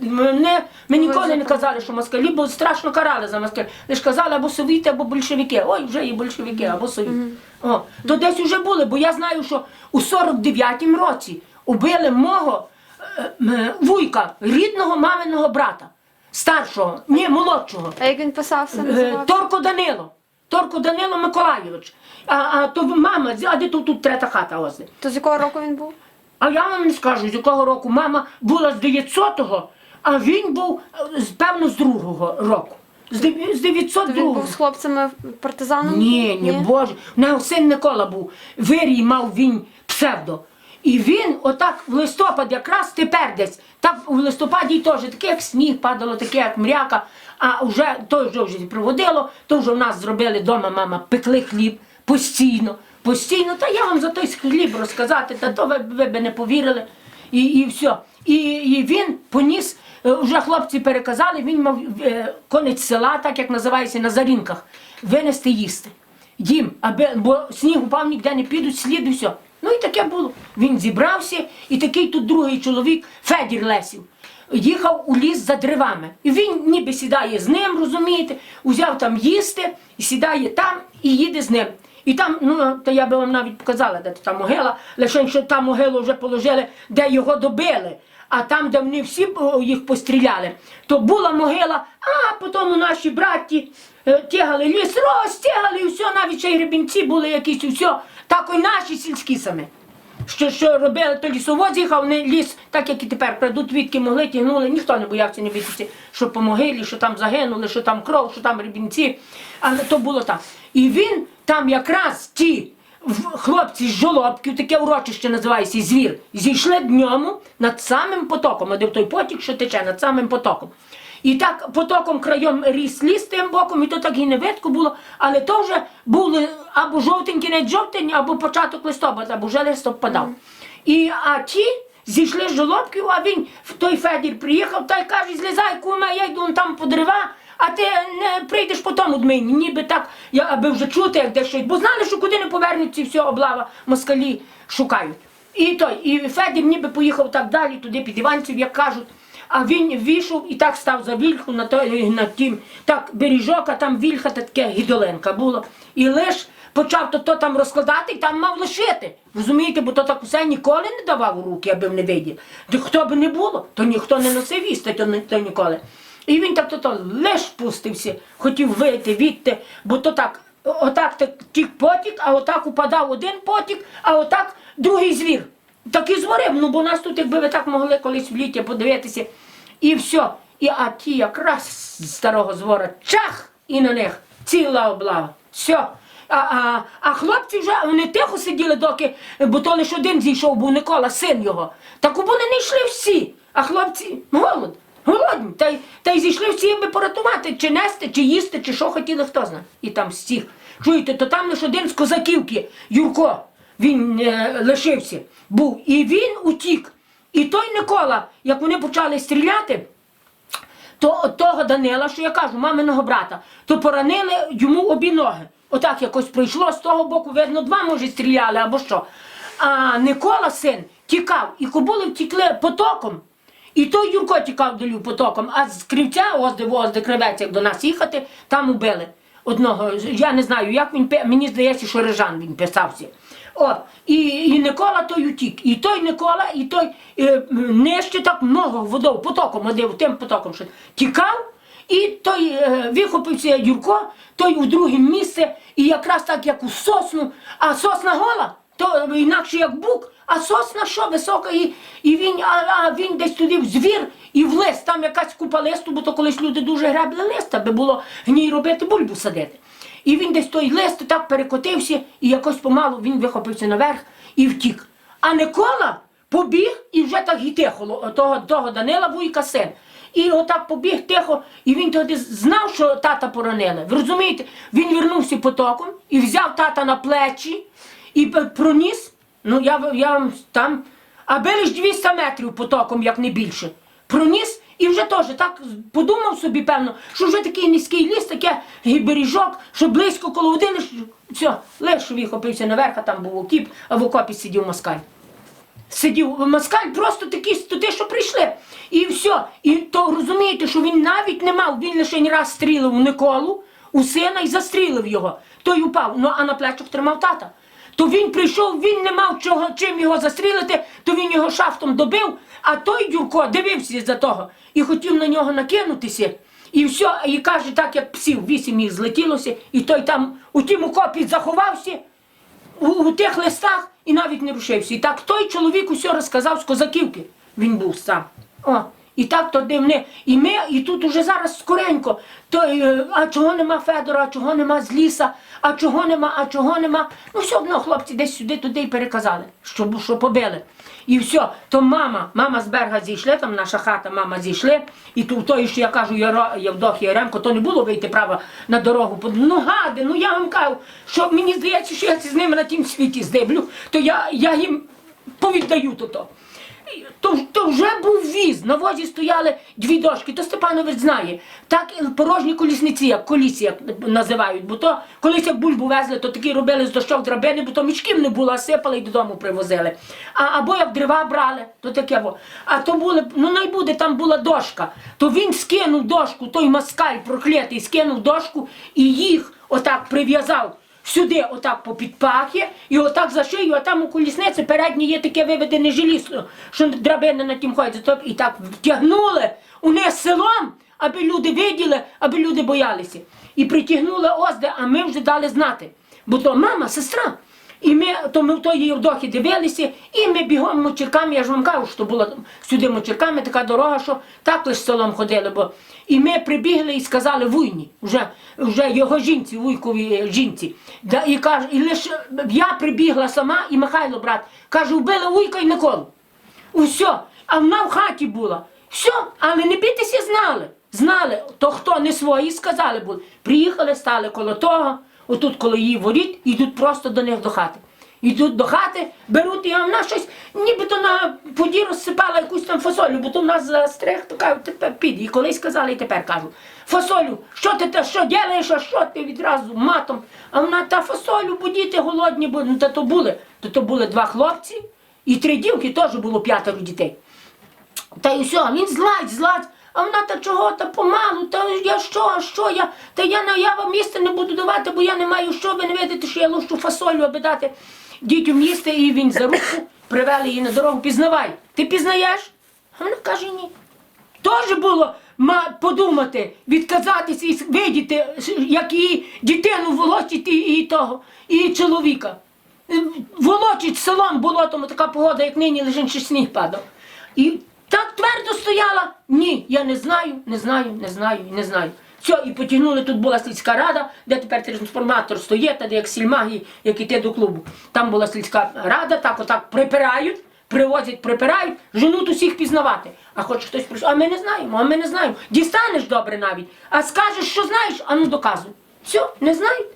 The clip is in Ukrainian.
мене ми ніколи не казали, що москалі, бо страшно карали за москаль. Лише казали або совіти, або большевики. Ой, вже є большевики, або совіти. О, то десь вже були, бо я знаю, що у 49-му році убили мого е, вуйка, рідного маминого брата, старшого, ні, молодшого. А як він писався? Е, називався? Торко Данило. Торко Данило Миколайович. А, а то мама, а де тут, тут трета хата ось. То з якого року він був? А я вам не скажу, з якого року мама була з 900-го, а він був, е, певно, з другого року. З деві- з То він був з хлопцями партизаном? Ні, ні, Боже. У нього син Микола був. Вирій мав він псевдо. І він отак в листопад, якраз тепер десь, так в листопаді теж таке, як сніг падало, таке, як мряка. А вже то вже вже проводило, то вже в нас зробили вдома, мама, пекли хліб постійно, постійно. Та я вам за той хліб розказати, та то ви, ви б не повірили. І, і все. І, і він поніс, е, вже хлопці переказали, він мав е, конець села, так як називається, на Зарінках, винести їсти. Їм, аби, бо сніг упав, ніде не підуть, слід і все. Ну і таке було. Він зібрався, і такий тут другий чоловік, Федір Лесів, їхав у ліс за деревами. І він ніби сідає з ним, розумієте, узяв там їсти, і сідає там і їде з ним. І там, ну, то я би вам навіть показала, де та могила, лише що там могилу вже положили, де його добили. А там, де вони всі їх постріляли, то була могила, а потім наші браті е, тягали ліс, розтягали, все, навіть ще й гребінці були якісь, і все. Так і наші сільські самі. Що, що робили, то лісовоз їхав, вони ліс, так як і тепер крадуть відки могли, тягнули, ніхто не боявся не битися, що по могилі, що там загинули, що там кров, що там рібінці. Але то було так. І він там якраз ті хлопці з жолобків, таке урочище називається звір, зійшли днем над самим потоком, а де той потік, що тече, над самим потоком. І так потоком краєм ріс ліс тим боком, і то так і не видко було, але то вже були або жовтень, кінець жовтень, або початок листопада, або вже листопадав. І а ті зійшли з жолобків, а він в той Федір приїхав та й каже, злізай, куме, я йду там по дерева, а ти не прийдеш по тому дмині, ніби так, я, аби вже чути, як де щось. Бо знали, що куди не повернуться, все облава москалі шукають. І той, і Федір ніби поїхав так далі, туди під Іванців, як кажуть. А він війшов і так став за вільху на той на тім, так бережок, а там вільха та таке гідоленка було. І лиш почав то, то там розкладати і там мав лишити. Розумієте, бо то так усе ніколи не давав у руки, аби не видів. Де хто би не було, то ніхто не носив їсти, то, то ніколи. І він так то, то лиш пустився, хотів вийти, відти, бо то так, отак так тік потік, а отак упадав один потік, а отак другий звір. Так і зворив, ну бо нас тут, якби ви так могли колись в літі подивитися. І все. І а ті якраз з старого звора чах і на них ціла облава. Все. А, а, а хлопці вже вони тихо сиділи, доки, бо то лише один зійшов, був Никола, син його. Так вони не йшли всі. А хлопці голод, голодні. Та, й- та й зійшли всі, аби порятувати, чи нести, чи їсти, чи що хотіли, хто знає. І там всіх. Чуєте, то там лише один з козаківки, Юрко, він е, лишився, був. І він утік. І той Никола, як вони почали стріляти, то от того Данила, що я кажу, маминого брата, то поранили йому обі ноги. Отак якось пройшло, з того боку, видно, два може стріляли або що. А Никола син тікав, і кобули втікли потоком. І той Юрко тікав долю потоком, а з кривця, ось де кривець, як до нас їхати, там убили одного. Я не знаю, як він мені здається, що Рижан він писався. От, і, і Никола той утік. І той Никола, і той е, нижче так много водою, потоком, одив, тим потоком, що тікав, і той е, вихопився Юрко, той у друге місце, і якраз так, як у сосну, а сосна гола, то інакше як бук, а сосна що висока, і, і він, а, а він десь туди в звір і в лис, там якась купа листу, бо то колись люди дуже гребли лист, аби було гній робити, бульбу садити. І він десь той лист так перекотився, і якось помалу він вихопився наверх і втік. А Никола побіг і вже так і тихо, того, того Данила Вуйка син. І отак побіг тихо, і він тоді знав, що тата поранили. Ви розумієте? Він вернувся потоком і взяв тата на плечі і проніс. Ну я, я там, аби лиш 200 метрів потоком, як не більше. Проніс і вже теж так подумав собі, певно, що вже такий низький ліс, таке бережок, що близько коло води все, лиш вихопився наверх, а там був окіп, а в окопі сидів москаль. Сидів москаль, просто такі студи, що прийшли. І все. І то розумієте, що він навіть не мав, він лише не раз стрілив у Николу, у сина і застрілив його. Той упав, ну а на плечах тримав тата. То він прийшов, він не мав чого, чим його застрілити, то він його шафтом добив, а той Юрко дивився за того і хотів на нього накинутися. І все, і каже, так як псів, вісім їх злетілося, і той там у тім окопі заховався у, у тих листах і навіть не рушився. І так той чоловік усе розказав з козаківки. Він був сам. О, і так то дивне. І ми, і тут уже зараз скоренько. То, е, а чого нема Федора, а чого нема з ліса, а чого нема, а чого нема. Ну, все одно хлопці десь сюди, туди і переказали, що, що побили. І все, то мама, мама з берега зійшли, там наша хата, мама зійшли, і то, то що я кажу, Яро, Євдохія Яремко, то не було вийти право на дорогу. Ну гади, ну я вам кажу, що мені здається, що я з ними на тім світі здиблю, то я, я їм повіддаю то. то. То, то вже був віз, на возі стояли дві дошки, то Степанович знає. Так порожні колісниці, як колісі як називають. Бо то колись як бульбу везли, то такі робили з дощок драбини, бо то мішків не було, сипали і додому привозили. А, або як дрова брали, то таке. А то були, ну найбуде, там була дошка. То він скинув дошку, той москаль проклятий, скинув дошку і їх отак прив'язав сюди, отак по підпахи, і отак за шию, а там у колісниці переднє є таке виведене желізо, що драбина на тім ходить, І так втягнули униз селом, аби люди виділи, аби люди боялися. І притягнули озде, а ми вже дали знати. Бо то мама, сестра. І ми, то ми в тої Євдохі дивилися, і ми бігом мочірками, я ж вам кажу, що була сюди мочірками така дорога, що так лише селом ходили. Бо... І ми прибігли і сказали вуйні, вже, вже його жінці, вуйкові жінці. Да, і, каже, і лише я прибігла сама, і Михайло, брат, каже, вбили вуйка і Николу. Усе, а вона в хаті була. Все, але не бійтеся, знали. Знали, то хто не свої, сказали були. Приїхали, стали коло того, отут коло її воріт, йдуть просто до них до хати. Йдуть до хати, беруть, і вона щось, нібито на поді розсипала якусь там фасолю, бо то в нас застриг, то кажуть, тепер піде. І колись казали, і тепер кажуть. Фасолю, що ти те, що ділаєш, а що ти відразу матом? А вона та фасолю, бо діти голодні будуть. Ну, та то були. То, то були два хлопці і три дівки, теж було п'ятеро дітей. Та й все, він зладь, зладь. А вона та чого, та помалу, та я що, а що я? Та я я вам місце не буду давати, бо я не маю що, ви не видите, що я лущу фасолю, аби дати дітям їсти, і він за руку привели її на дорогу. Пізнавай. Ти пізнаєш? А вона каже ні. Теж було подумати, відказатися і видіти, як її дитину волочить і, і того, і чоловіка. Волочить селом болотом, така погода, як нині лише ще сніг падав. І так твердо стояла. Ні, я не знаю, не знаю, не знаю, не знаю. Все, і потягнули, тут була сільська рада, де тепер трансформатор стоїть, де як сільмаги, як іти до клубу. Там була сільська рада, так отак припирають, привозять, припирають, женуть усіх пізнавати. А хоч хтось прийшов, а ми не знаємо, а ми не знаємо. Дістанеш добре навіть, а скажеш, що знаєш, а ну доказуй. Все, не знають.